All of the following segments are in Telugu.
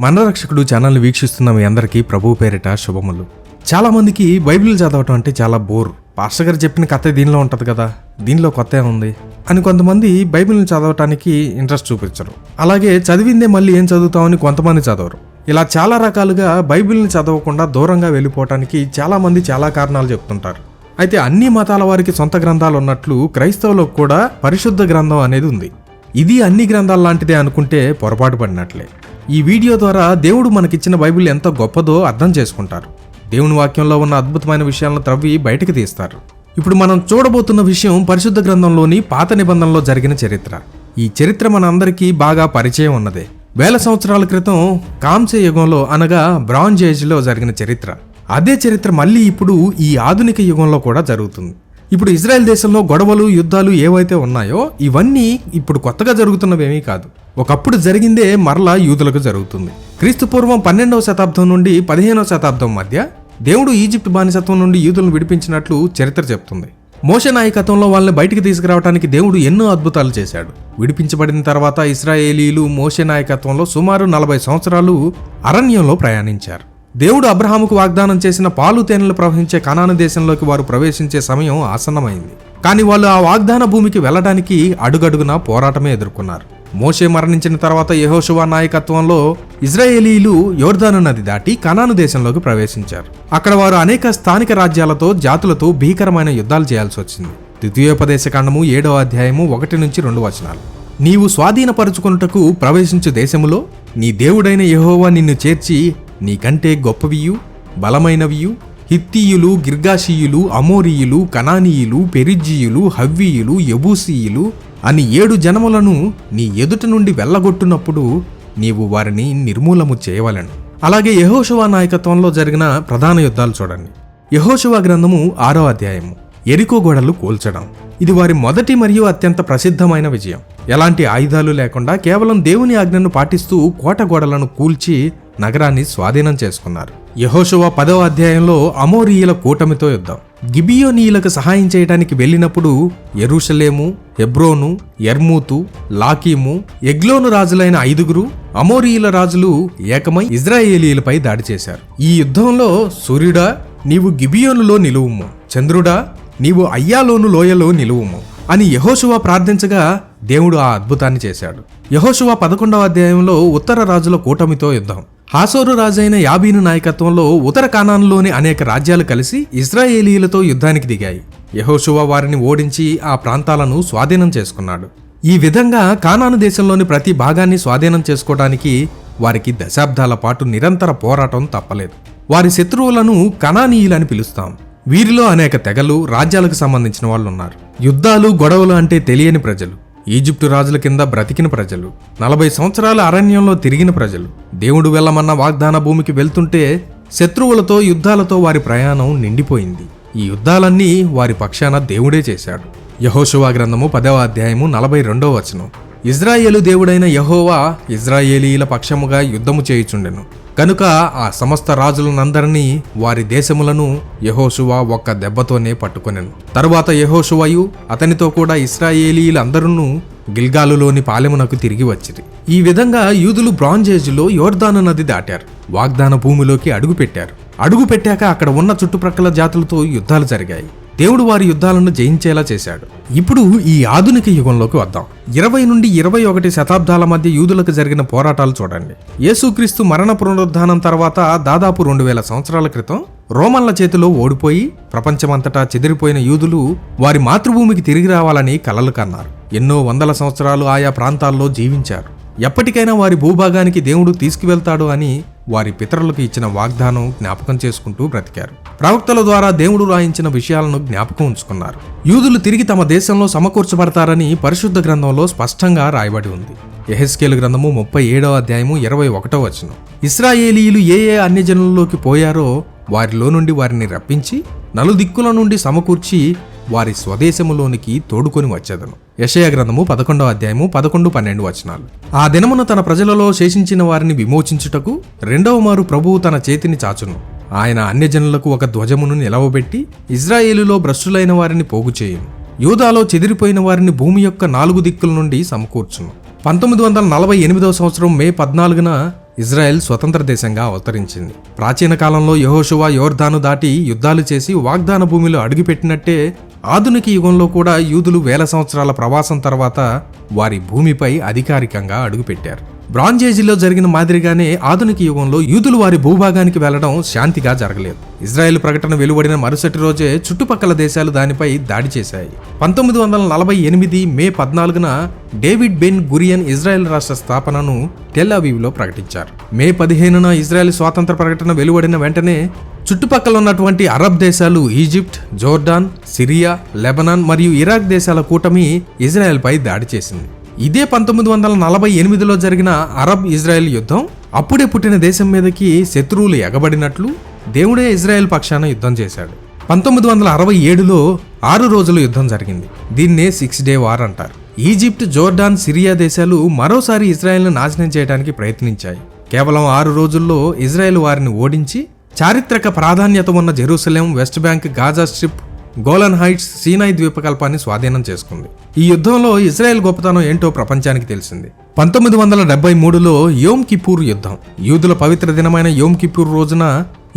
మన రక్షకుడు ఛానల్ని వీక్షిస్తున్న మీ అందరికీ ప్రభు పేరిట శుభములు. చాలామందికి బైబిల్ చదవటం అంటే చాలా బోర్. పాస్టర్ గారు చెప్పిన కథ దీనిలో ఉంటుంది కదా దీనిలో కొత్త ఉంది? అని కొంతమంది బైబిల్ని చదవటానికి ఇంట్రెస్ట్ చూపించరు. అలాగే చదివిందే మళ్ళీ ఏం చదువుతామని కొంతమంది చదవరు. ఇలా చాలా రకాలుగా బైబిల్ని చదవకుండా దూరంగా వెళ్ళిపోవటానికి చాలామంది చాలా కారణాలు చెప్తుంటారు. అయితే అన్ని మతాల వారికి సొంత గ్రంథాలు ఉన్నట్లు క్రైస్తవులకు కూడా పరిశుద్ధ గ్రంథం అనేది ఉంది. ఇది అన్ని గ్రంథాల లాంటిదే అనుకుంటే పొరపాటు పడినట్లే. ఈ వీడియో ద్వారా దేవుడు మనకిచ్చిన బైబిల్ ఎంత గొప్పదో అర్థం చేసుకుంటారు. దేవుని వాక్యంలో ఉన్న అద్భుతమైన విషయాలను త్రవ్వి బయటకు తీస్తారు. ఇప్పుడు మనం చూడబోతున్న విషయం పరిశుద్ధ గ్రంథంలోని పాత నిబంధనలో జరిగిన చరిత్ర. ఈ చరిత్ర మన అందరికీ బాగా పరిచయం ఉన్నదే. వేల సంవత్సరాల క్రితం కాంస్య యుగంలో అనగా బ్రాంజ్ ఏజ్లో జరిగిన చరిత్ర. అదే చరిత్ర మళ్ళీ ఇప్పుడు ఈ ఆధునిక యుగంలో కూడా జరుగుతుంది. ఇప్పుడు ఇజ్రాయెల్ దేశంలో గొడవలు యుద్ధాలు ఏవైతే ఉన్నాయో ఇవన్నీ ఇప్పుడు కొత్తగా జరుగుతున్నవేమీ కాదు. ఒకప్పుడు జరిగిందే మరలా యూదులకు జరుగుతుంది. క్రీస్తు పూర్వం పన్నెండవ శతాబ్దం నుండి పదిహేనవ శతాబ్దం మధ్య దేవుడు ఈజిప్ట్ బానిసత్వం నుండి యూదులను విడిపించినట్లు చరిత్ర చెప్తుంది. మోషే నాయకత్వంలో వాళ్ళని బయటికి తీసుకురావడానికి దేవుడు ఎన్నో అద్భుతాలు చేశాడు. విడిపించబడిన తర్వాత ఇస్రాయేలీలు మోషే నాయకత్వంలో సుమారు నలభై సంవత్సరాలు అరణ్యంలో ప్రయాణించారు. దేవుడు అబ్రహాముకు వాగ్దానం చేసిన పాలు తేనెలు ప్రవహించే కనాన దేశంలోకి వారు ప్రవేశించే సమయం ఆసన్నమైంది. కానీ వాళ్ళు ఆ వాగ్దాన భూమికి వెళ్ళడానికి అడుగడుగునా పోరాటమే ఎదుర్కొన్నారు. మోషే మరణించిన తర్వాత యెహోషువా నాయకత్వంలో ఇజ్రాయేలీలు యోర్దాను నది దాటి కనాను దేశంలోకి ప్రవేశించారు. అక్కడ వారు అనేక స్థానిక రాజ్యాలతో జాతులతో భీకరమైన యుద్ధాలు చేయాల్సి వచ్చింది. ద్వితీయోపదేశ కాండము ఏడో అధ్యాయము ఒకటి నుంచి రెండు వచనాలు. నీవు స్వాధీనపరుచుకొనుటకు ప్రవేశించు దేశములో నీ దేవుడైన యహోవా నిన్ను చేర్చి నీకంటే గొప్పవియు బలమైనవియు హిత్తీయులు గిర్గాషీయులు అమోరీయులు కనానీయులు పెరిజ్జీయులు హవ్వీయులు యబూసీయులు అని ఏడు జనములను నీ ఎదుట నుండి వెళ్ళగొట్టునప్పుడు నీవు వారిని నిర్మూలము చేయవలెను. అలాగే యహోశివా నాయకత్వంలో జరిగిన ప్రధాన యుద్ధాలు చూడండి. యహోశివా గ్రంథము ఆరో అధ్యాయము. ఎరికో గోడలు కూల్చడం. ఇది వారి మొదటి మరియు అత్యంత ప్రసిద్ధమైన విజయం. ఎలాంటి ఆయుధాలు లేకుండా కేవలం దేవుని ఆజ్ఞను పాటిస్తూ కోట గోడలను కూల్చి నగరాన్ని స్వాధీనం చేసుకున్నారు. యహోశువ పదవ అధ్యాయంలో అమోరీయుల కూటమితో యుద్ధం. గిబియోనీయులకు సహాయం చేయడానికి వెళ్ళినప్పుడు ఎరుషలేము హెబ్రోను ఎర్మూతు లాకీము ఎగ్లోను రాజులైన ఐదుగురు అమోరీయుల రాజులు ఏకమై ఇజ్రాయేలీలపై దాడి చేశారు. ఈ యుద్ధంలో సూర్యుడా నీవు గిబియోనులో నిలువుము. చంద్రుడా నీవు అయ్యాలోను లోయలో నిలువుము అని యహోశువ ప్రార్థించగా దేవుడు ఆ అద్భుతాన్ని చేశాడు. యహోశువ పదకొండవ అధ్యాయంలో ఉత్తర రాజుల కూటమితో యుద్ధం. హాసోరు రాజైన యాబీను నాయకత్వంలో ఉత్తర కానాన్లోని అనేక రాజ్యాలు కలిసి ఇస్రాయేలీలతో యుద్ధానికి దిగాయి. యహోషువా వారిని ఓడించి ఆ ప్రాంతాలను స్వాధీనం చేసుకున్నాడు. ఈ విధంగా కానాను దేశంలోని ప్రతి భాగాన్ని స్వాధీనం చేసుకోవడానికి వారికి దశాబ్దాల పాటు నిరంతర పోరాటం తప్పలేదు. వారి శత్రువులను కణానీయులని పిలుస్తాం. వీరిలో అనేక తెగలు రాజ్యాలకు సంబంధించిన వాళ్ళు ఉన్నారు యుద్ధాలు గొడవలు అంటే తెలియని ప్రజలు. ఈజిప్టు రాజుల కింద బ్రతికిన ప్రజలు నలభై సంవత్సరాల అరణ్యంలో తిరిగిన ప్రజలు. దేవుడు వెళ్ళమన్న వాగ్దాన భూమికి వెళ్తుంటే శత్రువులతో యుద్ధాలతో వారి ప్రయాణం నిండిపోయింది. ఈ యుద్ధాలన్నీ వారి పక్షాన దేవుడే చేశాడు. యహోశువా గ్రంథము పదవ అధ్యాయము నలభై రెండవ వచనం. ఇజ్రాయేలు దేవుడైన యహోవా ఇజ్రాయేలీల పక్షముగా యుద్ధము చేయుచుండెను. కనుక ఆ సమస్త రాజులనందరినీ వారి దేశములను యహోషువా ఒక్క దెబ్బతోనే పట్టుకొనెను. తరువాత యహోశువయు అతనితో కూడా ఇస్రాయేలీలందరూ గిల్గాలులోని పాలెమునకు తిరిగి వచ్చిరి. ఈ విధంగా యూదులు బ్రాంజేజ్లో యోర్దాను నది దాటారు. వాగ్దాన భూమిలోకి అడుగుపెట్టారు. అడుగు పెట్టాక అక్కడ ఉన్న చుట్టుప్రక్కల జాతులతో యుద్ధాలు జరిగాయి. దేవుడు వారి యుద్ధాలను జయించేలా చేశాడు. ఇప్పుడు ఈ ఆధునిక యుగంలోకి వద్దాం. ఇరవై నుండి ఇరవై ఒకటి శతాబ్దాల మధ్య యూదులకు జరిగిన పోరాటాలు చూడండి. యేసుక్రీస్తు మరణ పునరుద్ధానం తర్వాత దాదాపు రెండు వేల సంవత్సరాల క్రితం రోమన్ల చేతిలో ఓడిపోయి ప్రపంచమంతటా చెదిరిపోయిన యూదులు వారి మాతృభూమికి తిరిగి రావాలని కలలు కన్నారు. ఎన్నో వందల సంవత్సరాలు ఆయా ప్రాంతాల్లో జీవించారు. ఎప్పటికైనా వారి భూభాగానికి దేవుడు తీసుకువెళ్తాడు అని వారి పితరులకు ఇచ్చిన వాగ్దానం జ్ఞాపకం చేసుకుంటూ బ్రతికారు. ప్రవక్తల ద్వారా దేవుడు రాయించిన విషయాలను జ్ఞాపకం ఉంచుకున్నారు. యూదులు తిరిగి తమ దేశంలో సమకూర్చబడతారని పరిశుద్ధ గ్రంథంలో స్పష్టంగా రాయబడి ఉంది. ఎహెస్కేలు గ్రంథము ముప్పై ఏడవ అధ్యాయము ఇరవై ఒకటో వచనం. ఇస్రాయేలీలు ఏ ఏ అన్యజనుల్లోకి పోయారో వారిలో నుండి వారిని రప్పించి నలుదిక్కుల నుండి సమకూర్చి వారి స్వదేశములోనికి తోడుకొని వచ్చేదను. యషయ గ్రంథము పదకొండవ అధ్యాయము పదకొండు పన్నెండు వచనాలు. ఆ దినమున తన ప్రజలలో శేషించిన వారిని విమోచించుటకు రెండవ మారు ప్రభువు తన చేతిని చాచును. ఆయన అన్యజనులకు ఒక ధ్వజమును నిలవబెట్టి ఇజ్రాయేలులో భ్రష్టులైన వారిని పోగు చేయును యూదాలో చెదిరిపోయిన వారిని భూమి యొక్క నాలుగు దిక్కుల నుండి సమకూర్చును. పంతొమ్మిది వందల నలభై ఎనిమిదవ సంవత్సరం మే పద్నాలుగున ఇజ్రాయెల్ స్వతంత్ర దేశంగా అవతరించింది. ప్రాచీన కాలంలో యహోషువా యోర్ధాను దాటి యుద్ధాలు చేసి వాగ్దాన భూమిలో అడుగుపెట్టినట్టే ఆధునిక యుగంలో కూడా యూదులు వేల సంవత్సరాల ప్రవాసం తర్వాత వారి భూమిపై అధికారికంగా అడుగుపెట్టారు. బ్రాంజేజీలో జరిగిన మాదిరిగానే ఆధునిక యుగంలో యూదులు వారి భూభాగానికి వెళ్ళడం శాంతిగా జరగలేదు. ఇజ్రాయెల్ ప్రకటన వెలువడిన మరుసటి రోజే చుట్టుపక్కల దేశాలు దానిపై దాడి చేశాయి. పంతొమ్మిది వందల నలభై ఎనిమిది మే పద్నాలుగున డేవిడ్ బెన్ గురియన్ ఇజ్రాయెల్ రాష్ట్ర స్థాపనను టెల్ అవీవ్లో ప్రకటించారు. మే పదిహేనున ఇజ్రాయెల్ స్వాతంత్ర ప్రకటన వెలువడిన వెంటనే చుట్టుపక్కల ఉన్నటువంటి అరబ్ దేశాలు ఈజిప్ట్ జోర్డాన్ సిరియా లెబనాన్ మరియు ఇరాక్ దేశాల కూటమి ఇజ్రాయెల్పై దాడి చేసింది. ఇదే పంతొమ్మిది వందల నలభై ఎనిమిదిలో జరిగిన అరబ్ ఇజ్రాయెల్ యుద్ధం అప్పుడే పుట్టిన దేశం మీదకి శత్రువులు ఎగబడినట్లు దేవుడే ఇజ్రాయెల్ పక్షాన యుద్ధం చేశాడు. పంతొమ్మిది వందల అరవై ఏడులో ఆరు రోజుల యుద్ధం జరిగింది. దీన్నే సిక్స్ డే వార్ అంటారు. ఈజిప్ట్ జోర్డాన్ సిరియా దేశాలు మరోసారి ఇజ్రాయెల్ను నాశనం చేయడానికి ప్రయత్నించాయి. కేవలం ఆరు రోజుల్లో ఇజ్రాయెల్ వారిని ఓడించి చారిత్రక ప్రాధాన్యత ఉన్న Jerusalem West Bank Gaza Strip Golan Heights Sinai ద్వీపకల్పాన్ని స్వాధీనం చేసుకుంది. ఈ యుద్ధంలో ఇజ్రాయెల్ గొప్పతనం ఏంటో ప్రపంచానికి తెలిసింది. పంతొమ్మిది వందల డెబ్బై మూడులో యోమ్ కిపూర్ యుద్ధం. యూదుల పవిత్ర దినమైన యోమ్ కిపూర్ రోజున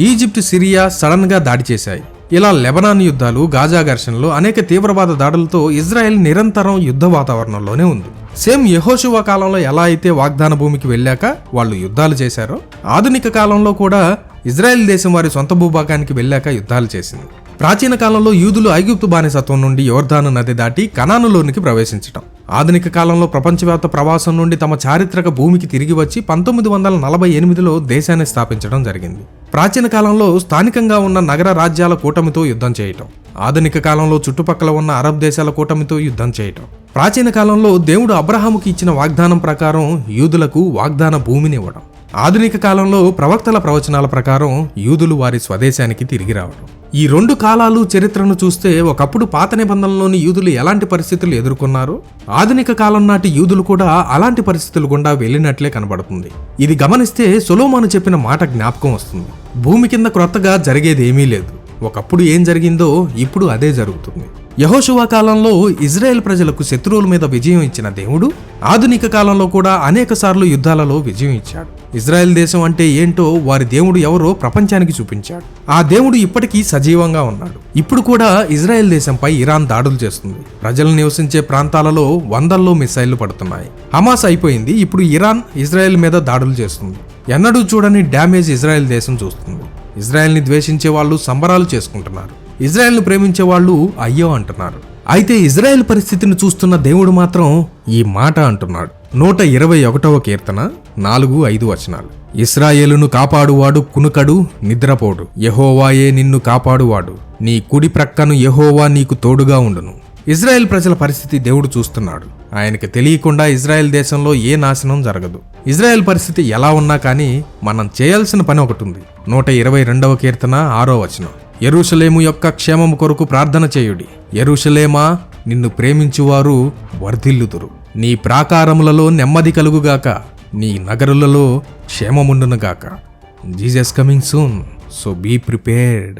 ఈజిప్ట్ సిరియా సడన్గా దాడి చేశాయి. ఇలా లెబనాన్ యుద్ధాలు గాజా ఘర్షణలు అనేక తీవ్రవాద దాడులతో ఇజ్రాయెల్ నిరంతరం యుద్ధ వాతావరణంలోనే ఉంది. సేమ్ యహోశివ కాలంలో ఎలా అయితే వాగ్దాన భూమికి వెళ్ళాక వాళ్ళు యుద్ధాలు చేశారో ఆధునిక కాలంలో కూడా ఇజ్రాయెల్ దేశం వారి సొంత భూభాగానికి వెళ్ళాక యుద్ధాలు చేసింది. ప్రాచీన కాలంలో యూదులు ఐగుప్తు బానిసత్వం నుండి యోర్ధాను నది దాటి కనానులోనికి ప్రవేశించటం. ఆధునిక కాలంలో ప్రపంచవ్యాప్త ప్రవాసం నుండి తమ చారిత్రక భూమికి తిరిగి వచ్చి పంతొమ్మిది వందల నలభై ఎనిమిదిలో దేశాన్ని స్థాపించడం జరిగింది. ప్రాచీన కాలంలో స్థానికంగా ఉన్న నగర రాజ్యాల కూటమితో యుద్ధం చేయటం. ఆధునిక కాలంలో చుట్టుపక్కల ఉన్న అరబ్ దేశాల కూటమితో యుద్ధం చేయటం. ప్రాచీన కాలంలో దేవుడు అబ్రహాముకి ఇచ్చిన వాగ్దానం ప్రకారం యూదులకు వాగ్దాన భూమిని ఇవ్వడం ఆధునిక కాలంలో ప్రవక్తల ప్రవచనాల ప్రకారం యూదులు వారి స్వదేశానికి తిరిగి రావడం ఈ రెండు కాలాలు చరిత్రను చూస్తే ఒకప్పుడు పాత నిబంధనలోని యూదులు ఎలాంటి పరిస్థితులు ఎదుర్కొన్నారు ఆధునిక కాలం నాటి యూదులు కూడా అలాంటి పరిస్థితులు గుండా వెళ్ళినట్లే కనబడుతుంది. ఇది గమనిస్తే సొలోమాను చెప్పిన మాట జ్ఞాపకం వస్తుంది. భూమి కింద క్రొత్తగా జరిగేది ఏమీ లేదు. ఒకప్పుడు ఏం జరిగిందో ఇప్పుడు అదే జరుగుతుంది. యహోషువా కాలంలో ఇజ్రాయెల్ ప్రజలకు శత్రువుల మీద విజయం ఇచ్చిన దేవుడు ఆధునిక కాలంలో కూడా అనేక సార్లు యుద్ధాలలో విజయం ఇచ్చాడు. ఇజ్రాయెల్ దేశం అంటే ఏంటో వారి దేవుడు ఎవరో ప్రపంచానికి చూపించాడు. ఆ దేవుడు ఇప్పటికీ సజీవంగా ఉన్నాడు. ఇప్పుడు కూడా ఇజ్రాయెల్ దేశంపై ఇరాన్ దాడులు చేస్తుంది. ప్రజలు నివసించే ప్రాంతాలలో వందల్లో మిసైళ్ళు పడుతున్నాయి. హమాస్ అయిపోయింది. ఇప్పుడు ఇరాన్ ఇజ్రాయెల్ మీద దాడులు చేస్తుంది. ఎన్నడూ చూడని డ్యామేజ్ ఇజ్రాయెల్ దేశం చూస్తుంది. ఇజ్రాయెల్ని ద్వేషించే వాళ్ళు సంబరాలు చేసుకుంటున్నారు. ఇజ్రాయెల్ను ప్రేమించే వాళ్ళు అయ్యో అంటున్నారు. అయితే ఇజ్రాయెల్ పరిస్థితిని చూస్తున్న దేవుడు మాత్రం ఈ మాట అంటున్నాడు. నూట ఇరవై ఒకటవ కీర్తన నాలుగు ఐదు వచనాలు. ఇస్రాయేలును కాపాడువాడు కునుకడు నిద్రపోడు. యహోవాయే నిన్ను కాపాడువాడు. నీ కుడి ప్రక్కను యహోవా నీకు తోడుగా ఉండును. ఇజ్రాయెల్ ప్రజల పరిస్థితి దేవుడు చూస్తున్నాడు. ఆయనకి తెలియకుండా ఇజ్రాయెల్ దేశంలో ఏ నాశనం జరగదు. ఇజ్రాయెల్ పరిస్థితి ఎలా ఉన్నా కానీ మనం చేయాల్సిన పని ఒకటి ఉంది. నూట ఇరవై రెండవ కీర్తన ఆరో వచనం. ఎరుషలేము యొక్క క్షేమము కొరకు ప్రార్థన చేయుడి. ఎరుషలేమా నిన్ను ప్రేమించువారు వర్ధిల్లుదురు. నీ ప్రాకారములలో నెమ్మది కలుగుగాక నీ నగరులలో క్షేమముండునుగాక. Jesus coming soon so be prepared.